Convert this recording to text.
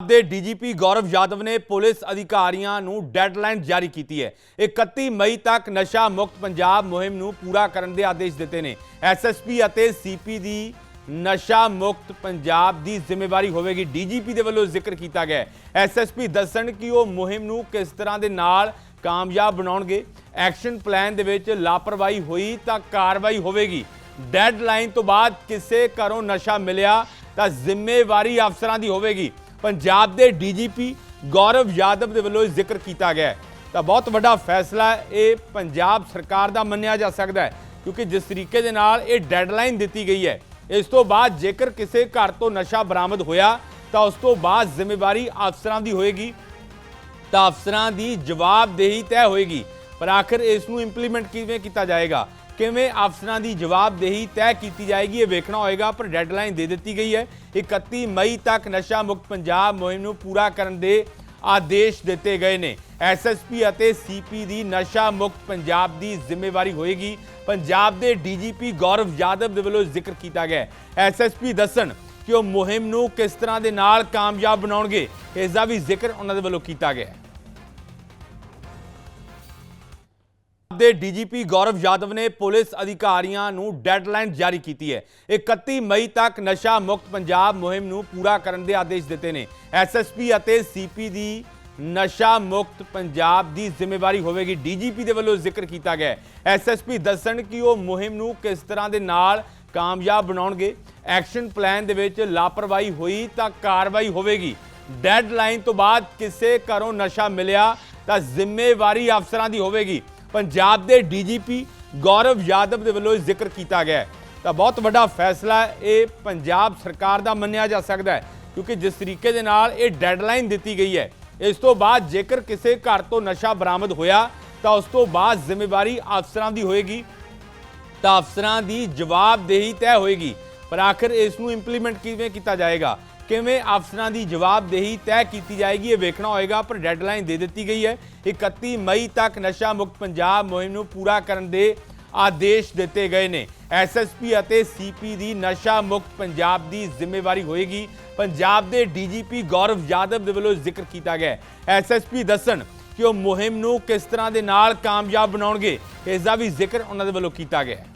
ਦੇ ਡੀਜੀਪੀ ਗੌਰਵ ਯਾਦਵ ਨੇ ਪੁਲਿਸ ਅਧਿਕਾਰੀਆਂ ਨੂੰ ਡੈਡਲਾਈਨ ਜਾਰੀ ਕੀਤੀ ਹੈ। 31 ਮਈ ਤੱਕ ਨਸ਼ਾ ਮੁਕਤ ਪੰਜਾਬ ਮੁਹਿੰਮ ਨੂੰ ਪੂਰਾ ਕਰਨ ਦੇ ਆਦੇਸ਼ ਦਿੱਤੇ ਨੇ। ਐਸਐਸਪੀ ਅਤੇ ਸੀਪੀ ਦੀ ਨਸ਼ਾ ਮੁਕਤ ਪੰਜਾਬ ਦੀ ਜ਼ਿੰਮੇਵਾਰੀ ਹੋਵੇਗੀ। ਡੀਜੀਪੀ ਦੇ ਵੱਲੋਂ ਜ਼ਿਕਰ ਕੀਤਾ ਗਿਆ ਐਸਐਸਪੀ ਦੱਸਣ ਕਿ ਉਹ ਮੁਹਿੰਮ ਨੂੰ ਕਿਸ ਤਰ੍ਹਾਂ ਦੇ ਨਾਲ ਕਾਮਯਾਬ ਬਣਾਉਣਗੇ, ਐਕਸ਼ਨ ਪਲਾਨ ਦੇ ਵਿੱਚ ਲਾਪਰਵਾਹੀ ਹੋਈ ਤਾਂ ਕਾਰਵਾਈ ਹੋਵੇਗੀ। ਡੈਡਲਾਈਨ ਤੋਂ ਬਾਅਦ ਕਿਸੇ ਘਰੋਂ ਨਸ਼ਾ ਮਿਲਿਆ ਤਾਂ ਜ਼ਿੰਮੇਵਾਰੀ ਅਫਸਰਾਂ ਦੀ ਹੋਵੇਗੀ। ਪੰਜਾਬ ਦੇ ਡੀਜੀਪੀ ਗੌਰਵ ਯਾਦਵ ਦੇ ਵੱਲੋਂ ਜ਼ਿਕਰ ਕੀਤਾ ਗਿਆ ਤਾਂ ਬਹੁਤ ਵੱਡਾ ਫੈਸਲਾ ਇਹ ਪੰਜਾਬ ਸਰਕਾਰ ਦਾ ਮੰਨਿਆ ਜਾ ਸਕਦਾ ਹੈ, ਕਿਉਂਕਿ ਜਿਸ ਤਰੀਕੇ ਦੇ ਨਾਲ ਇਹ ਡੈਡਲਾਈਨ ਦਿੱਤੀ ਗਈ ਹੈ, ਇਸ ਤੋਂ ਬਾਅਦ ਜੇਕਰ ਕਿਸੇ ਘਰ ਤੋਂ ਨਸ਼ਾ ਬਰਾਮਦ ਹੋਇਆ, ਤਾਂ ਉਸ ਤੋਂ ਬਾਅਦ ਜ਼ਿੰਮੇਵਾਰੀ ਅਫਸਰਾਂ ਦੀ ਹੋਏਗੀ, ਤਾਂ ਅਫਸਰਾਂ ਦੀ ਜਵਾਬਦੇਹੀ ਤੈਅ ਹੋਏਗੀ, ਪਰ ਆਖਰ ਇਸ ਨੂੰ ਇੰਪਲੀਮੈਂਟ ਕਿਵੇਂ ਕੀਤਾ ਜਾਏਗਾ? ਕਿਵੇਂ ਅਫਸਰਾਂ ਦੀ ਜਵਾਬਦੇਹੀ ਤੈਅ ਕੀਤੀ ਜਾਏਗੀ, ਇਹ ਵੇਖਣਾ ਹੋਏਗਾ, ਪਰ ਡੈਡਲਾਈਨ ਦੇ ਦਿੱਤੀ ਗਈ ਹੈ। 31 ਮਈ ਤੱਕ ਨਸ਼ਾ ਮੁਕਤ ਪੰਜਾਬ ਮੁਹਿੰਮ ਨੂੰ ਪੂਰਾ ਕਰਨ ਦੇ ਆਦੇਸ਼ ਦਿੱਤੇ ਗਏ ਨੇ। ਐਸਐਸਪੀ ਅਤੇ ਸੀਪੀ ਦੀ ਨਸ਼ਾ ਮੁਕਤ ਪੰਜਾਬ ਦੀ ਜ਼ਿੰਮੇਵਾਰੀ ਹੋਏਗੀ। ਪੰਜਾਬ ਦੇ ਡੀਜੀਪੀ ਗੌਰਵ ਯਾਦਵ ਦੇ ਵੱਲੋਂ ਜ਼ਿਕਰ ਕੀਤਾ ਗਿਆ ਐਸਐਸਪੀ ਦੱਸਣ ਕਿ ਉਹ ਮੁਹਿੰਮ ਨੂੰ ਕਿਸ ਤਰ੍ਹਾਂ ਦੇ ਨਾਲ ਕਾਮਯਾਬ ਬਣਾਉਣਗੇ ਇਸ ਦਾ ਵੀ ਜ਼ਿਕਰ ਉਹਨਾਂ ਦੇ ਵੱਲੋਂ ਕੀਤਾ ਗਿਆ ਹੈ। ਦੇ ਡੀਜੀਪੀ ਗੌਰਵ ਯਾਦਵ ਨੇ ਪੁਲਿਸ ਅਧਿਕਾਰੀਆਂ ਨੂੰ ਡੈਡਲਾਈਨ ਜਾਰੀ ਕੀਤੀ ਹੈ। 31 ਮਈ ਤੱਕ ਨਸ਼ਾ ਮੁਕਤ ਪੰਜਾਬ ਮੁਹਿੰਮ ਨੂੰ ਪੂਰਾ ਕਰਨ ਦੇ ਆਦੇਸ਼ ਦਿੱਤੇ ਨੇ। ਐਸਐਸਪੀ ਅਤੇ ਸੀਪੀ ਦੀ ਨਸ਼ਾ ਮੁਕਤ ਪੰਜਾਬ ਦੀ ਜ਼ਿੰਮੇਵਾਰੀ ਹੋਵੇਗੀ। ਡੀਜੀਪੀ ਦੇ ਵੱਲੋਂ ਜ਼ਿਕਰ ਕੀਤਾ ਗਿਆ ਐਸਐਸਪੀ ਦੱਸਣ ਕਿ ਉਹ ਮੁਹਿੰਮ ਨੂੰ ਕਿਸ ਤਰ੍ਹਾਂ ਦੇ ਨਾਲ ਕਾਮਯਾਬ ਬਣਾਉਣਗੇ, ਐਕਸ਼ਨ ਪਲਾਨ ਦੇ ਵਿੱਚ ਲਾਪਰਵਾਹੀ ਹੋਈ ਤਾਂ ਕਾਰਵਾਈ ਹੋਵੇਗੀ। ਡੈਡਲਾਈਨ ਤੋਂ ਬਾਅਦ ਕਿਸੇ ਘਰੋਂ ਨਸ਼ਾ ਮਿਲਿਆ ਤਾਂ ਜ਼ਿੰਮੇਵਾਰੀ ਅਫਸਰਾਂ ਦੀ ਹੋਵੇਗੀ। ਪੰਜਾਬ ਦੇ ਡੀਜੀਪੀ ਗੌਰਵ ਯਾਦਵ ਦੇ ਵੱਲੋਂ ਜ਼ਿਕਰ ਕੀਤਾ ਗਿਆ ਤਾਂ ਬਹੁਤ ਵੱਡਾ ਫੈਸਲਾ ਇਹ ਪੰਜਾਬ ਸਰਕਾਰ ਦਾ ਮੰਨਿਆ ਜਾ ਸਕਦਾ ਹੈ, ਕਿਉਂਕਿ ਜਿਸ ਤਰੀਕੇ ਦੇ ਨਾਲ ਇਹ ਡੈਡਲਾਈਨ ਦਿੱਤੀ ਗਈ ਹੈ, ਇਸ ਤੋਂ ਬਾਅਦ ਜੇਕਰ ਕਿਸੇ ਘਰ ਤੋਂ ਨਸ਼ਾ ਬਰਾਮਦ ਹੋਇਆ, ਤਾਂ ਉਸ ਤੋਂ ਬਾਅਦ ਜ਼ਿੰਮੇਵਾਰੀ ਅਫਸਰਾਂ ਦੀ ਹੋਏਗੀ, ਤਾਂ ਅਫਸਰਾਂ ਦੀ ਜਵਾਬਦੇਹੀ ਤੈਅ ਹੋਏਗੀ, ਪਰ ਆਖਰ ਇਸ ਨੂੰ ਇੰਪਲੀਮੈਂਟ ਕਿਵੇਂ ਕੀਤਾ ਜਾਏਗਾ? ਕਿਵੇਂ ਅਫਸਰਾਂ ਦੀ ਜਵਾਬਦੇਹੀ ਤੈਅ ਕੀਤੀ ਜਾਏਗੀ, ਇਹ ਵੇਖਣਾ ਹੋਏਗਾ, ਪਰ ਡੈਡਲਾਈਨ ਦੇ ਦਿੱਤੀ ਗਈ ਹੈ। 31 ਮਈ ਤੱਕ ਨਸ਼ਾ ਮੁਕਤ ਪੰਜਾਬ ਮੁਹਿੰਮ ਨੂੰ ਪੂਰਾ ਕਰਨ ਦੇ ਆਦੇਸ਼ ਦਿੱਤੇ ਗਏ ਨੇ। ਐਸਐਸਪੀ ਅਤੇ ਸੀਪੀ ਦੀ ਨਸ਼ਾ ਮੁਕਤ ਪੰਜਾਬ ਦੀ ਜ਼ਿੰਮੇਵਾਰੀ ਹੋਏਗੀ। ਪੰਜਾਬ ਦੇ ਡੀਜੀਪੀ ਗੌਰਵ ਯਾਦਵ ਦੇ ਵੱਲੋਂ ਜ਼ਿਕਰ ਕੀਤਾ ਗਿਆ ਐਸਐਸਪੀ ਦੱਸਣ ਕਿ ਉਹ ਮੁਹਿੰਮ ਨੂੰ ਕਿਸ ਤਰ੍ਹਾਂ ਦੇ ਨਾਲ ਕਾਮਯਾਬ ਬਣਾਉਣਗੇ ਇਸ ਦਾ ਵੀ ਜ਼ਿਕਰ ਉਹਨਾਂ ਦੇ ਵੱਲੋਂ ਕੀਤਾ ਗਿਆ ਹੈ।